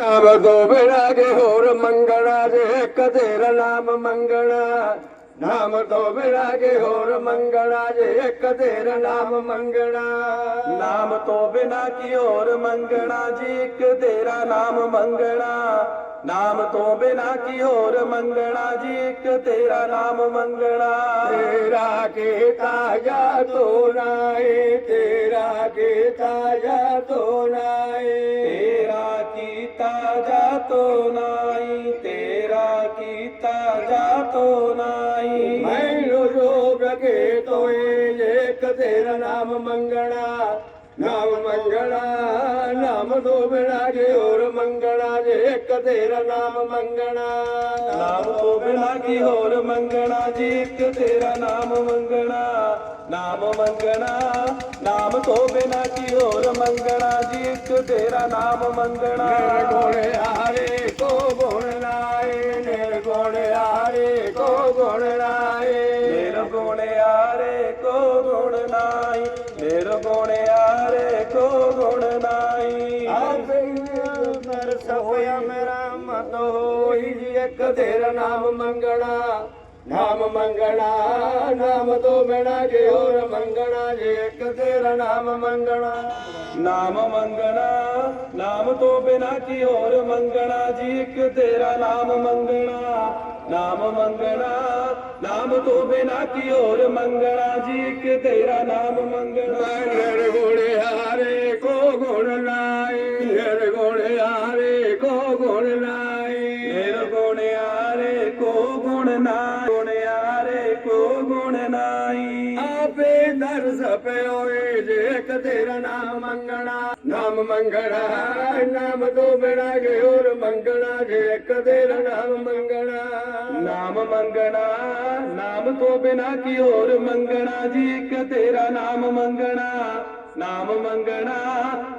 ਨਾਮ ਤੋਂ ਬਿਨਾ ਹੋਰ ਮੰਗਣਾ, ਜੇ ਇੱਕ ਤੇਰਾ ਨਾਮ ਮੰਗਣਾ। ਨਾਮ ਤੋਂ ਬਿਨਾ ਹੋਰ ਮੰਗਣਾ, ਜੇ ਇੱਕ ਤੇਰਾ ਨਾਮ ਮੰਗਣਾ। ਨਾਮ ਤੋਂ ਬਿਨਾ ਕੀ ਹੋਰ ਮੰਗਣਾ, ਜੀ ਇੱਕ ਤੇਰਾ ਨਾਮ ਮੰਗਣਾ। ਨਾਮ ਤੋਂ ਬਿਨਾ ਕੀ ਹੋਰ ਮੰਗਣਾ, ਜੀ ਇੱਕ ਤੇਰਾ ਨਾਮ ਮੰਗਣਾ। ਤੇਰਾ ਕੀਤਾ ਜਾ ਤੋ ਨਾਏ, ਤੇਰਾ ਕੀਤਾ ਜਾ ਤੋ ਨਾਏ। ਕੀਤਾ ਜਾ ਤੋ ਨਾਈ ਮੈਨੂੰ ਜੋਗ ਕੇ ਤੋਏ ਇੱਕ ਤੇਰਾ ਨਾਮ ਮੰਗਣਾ। ਨਾਮ ਮੰਗਣਾ ਨਾਮ ਤੋਂ ਬਿਨਾ ਕੇ ਹੋਰ ਮੰਗਣਾ ਜੇ ਇੱਕ ਤੇਰਾ ਨਾਮ ਮੰਗਣਾ। ਨਾਮ ਤੋਂ ਬਿਨਾ ਕੀ ਹੋਰ ਮੰਗਣਾ ਜੀ ਇੱਕ ਤੇਰਾ ਨਾਮ ਮੰਗਣਾ। ਨਾਮ ਮੰਗਣਾ ਨਾਮ ਤੋਂ ਬਿਨਾ ਕੀ ਹੋਰ ਮੰਗਣਾ ਜੀ ਇੱਕ ਤੇਰਾ ਨਾਮ ਮੰਗਣਾ। ਗੁਣ ਲਾਏ ਨਿਰਗੁਣ ਆਰੇ ਕੋ ਗੁਣ ਨਾਈ ਨਿਰਗੁਣ ਆਰੇ ਕੋ ਗੁਣ ਨਾਈ ਆਪੇ ਨਰਸ ਹੋਇਆ ਮੇਰਾ ਮਤ ਹੋਈ ਜੀ ਇੱਕ ਤੇਰਾ ਨਾਮ ਮੰਗਣਾ ਨਾਮ ਮੰਗਣਾ ਨਾਮ ਤੋਂ ਬਿਨਾ ਜੇ ਹੋਰ ਮੰਗਣਾ ਜੇ ਇੱਕ ਤੇਰਾ ਨਾਮ ਮੰਗਣਾ। ਨਾਮ ਮੰਗਣਾ ਨਾਮ ਤੋਂ ਬਿਨਾ ਕੀ ਹੋਰ ਮੰਗਣਾ ਜੀ ਇੱਕ ਤੇਰਾ ਨਾਮ ਮੰਗਣਾ। ਨਾਮ ਮੰਗਣਾ ਨਾਮ ਤੋਂ ਬਿਨਾ ਕੀ ਹੋਰ ਮੰਗਣਾ? ਜੀ ਇੱਕ ਤੇਰਾ ਨਾਮ ਮੰਗਣਾ। ਨਿਰਗੁਣ ਹਾਰੇ ਕੋ ਗੁਣ ਲਾਏ ਨਿਰਗੁਣ ਹਾਰੇ ਕੋ ਗੁਣ ਲਾਏ ਨਿਰਗੁਣ ਆਰੇ ਕੋ ਗੁਣ ਨਾਈ ਦਰਸ ਪਿਓਏ ਜੇ ਇੱਕ ਤੇਰਾ ਨਾਮ ਮੰਗਣਾ ਨਾਮ ਮੰਗਣਾ ਨਾਮ ਤੋਂ ਬਿਨਾ ਕੇ ਹੋਰ ਮੰਗਣਾ ਜੇ ਇੱਕ ਤੇਰਾ ਨਾਮ ਮੰਗਣਾ। ਨਾਮ ਮੰਗਣਾ ਨਾਮ ਤੋਂ ਬਿਨਾ ਕੀ ਹੋਰ ਮੰਗਣਾ ਜੀ ਇੱਕ ਤੇਰਾ ਨਾਮ ਮੰਗਣਾ। ਨਾਮ ਮੰਗਣਾ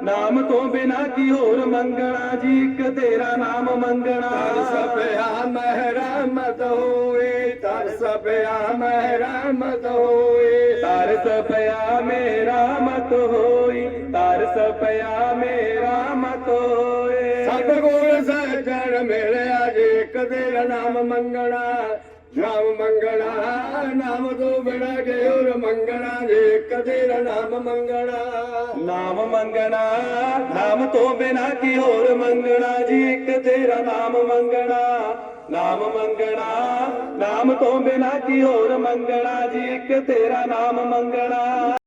ਨਾਮ ਤੋਂ ਬਿਨਾ ਕੀ ਹੋਰ ਮੰਗਣਾ ਜੀ ਇੱਕ ਤੇਰਾ ਨਾਮ ਮੰਗਣਾ। ਤਰਸ ਪਿਆ ਮਹਿਰਮਤ ਹੋਏ ਤਰਸ ਪਿਆ ਮਹਿਰਮਤ ਹੋਏ। ਤਰਸ ਪਿਆ ਮੇਰਾ ਮਤ ਹੋਈ ਤਰਸ ਪਿਆ ਮੇਰਾ ਮਤ ਹੋਏ। ਸਤਗੁਰ ਸੱਜਣ ਮਿਲਿਆ ਜੇ ਤੇਰਾ ਨਾਮ ਮੰਗਣਾ ਨਾਮ ਮੰਗਣਾ ਨਾਮ ਤੋਂ ਬਿਨਾ ਹੋਰ ਮੰਗਣਾ ਜੇ ਤੇਰਾ ਨਾਮ ਮੰਗਣਾ। ਨਾਮ ਮੰਗਣਾ ਨਾਮ ਤੋਂ ਬਿਨਾ ਕੀ ਹੋਰ ਮੰਗਣਾ ਜੀ ਇੱਕ ਤੇਰਾ ਨਾਮ ਮੰਗਣਾ ਨਾਮ ਮੰਗਣਾ ਨਾਮ ਤੋਂ ਬਿਨਾ ਕੀ ਹੋਰ ਮੰਗਣਾ ਜੀ? ਇੱਕ ਤੇਰਾ ਨਾਮ ਮੰਗਣਾ।